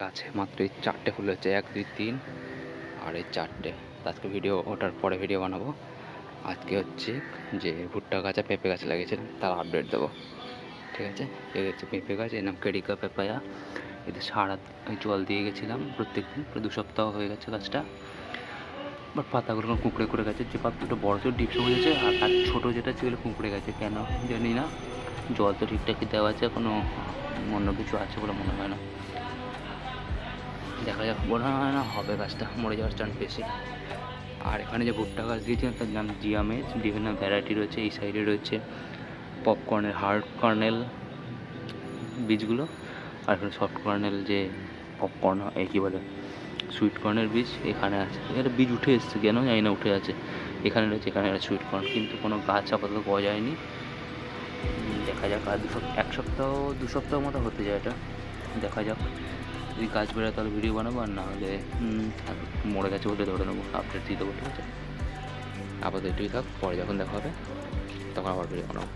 গাছে মাত্র এই চারটে ফুল হচ্ছে এক, দুই, তিন আর এই চারটে। আজকে ভিডিও ওটার পরে ভিডিও বানাবো। আজকে হচ্ছে যে ভুট্টা গাছ পেঁপে গাছ লাগিয়েছে তার আপডেট দেবো। ঠিক আছে? এই হচ্ছে পেঁপে গাছ, এর নাম কেডিকা পেপায়া। এতে সারা জল দিয়ে গেছিলাম প্রত্যেক দিন দু সপ্তাহ হয়ে গেছে গাছটা। বাট পাতাগুলো কুঁকড়ে করে গেছে। যে পাতাটা বড় ছোটো ডিপসে হয়েছে আর তার ছোটো যেটা সেগুলো কুঁকড়ে গেছে। কেন জানি না। জল তো ঠিকঠাকই দেওয়া আছে কোনো অন্য কিছু আছে বলে মনে হয় না। দেখা যাক। মনে হয় না হবে গাছটা মরে যাওয়ার চান্স বেশি। আর এখানে যে ভুট্টা গাছ দিয়েছিলাম তার নাম জিয়ামেজ। বিভিন্ন ভ্যারাইটি রয়েছে, এই সাইডে রয়েছে পপকর্নের হার্ড কর্নেল বীজগুলো। আর এখানে সফট কর্নেল যে পপকর্ন এই কী বলে সুইট কর্নের বীজ এখানে আছে। এখানে বীজ উঠে এসছে কেন জানি না, উঠে আছে। এখানে রয়েছে, এখানে একটা সুইট কর্ন কিন্তু কোনো গাছ আপাতত পাওয়া যায়নি। দেখা যাক, আর দু সপ্তাহ, এক সপ্তাহ, দু সপ্তাহ মতো হতে যায় এটা। দেখা যাক। যদি কাজ বেরোয় তাহলে ভিডিও বানাবো, আর না হলে মরে গেছে বলে ধরে নেব আপডেট দিয়ে দেবো, ঠিক আছে? আপাতত এটুকুই থাক, পরে যখন দেখা হবে, তখন আবার ভিডিও বানাবো।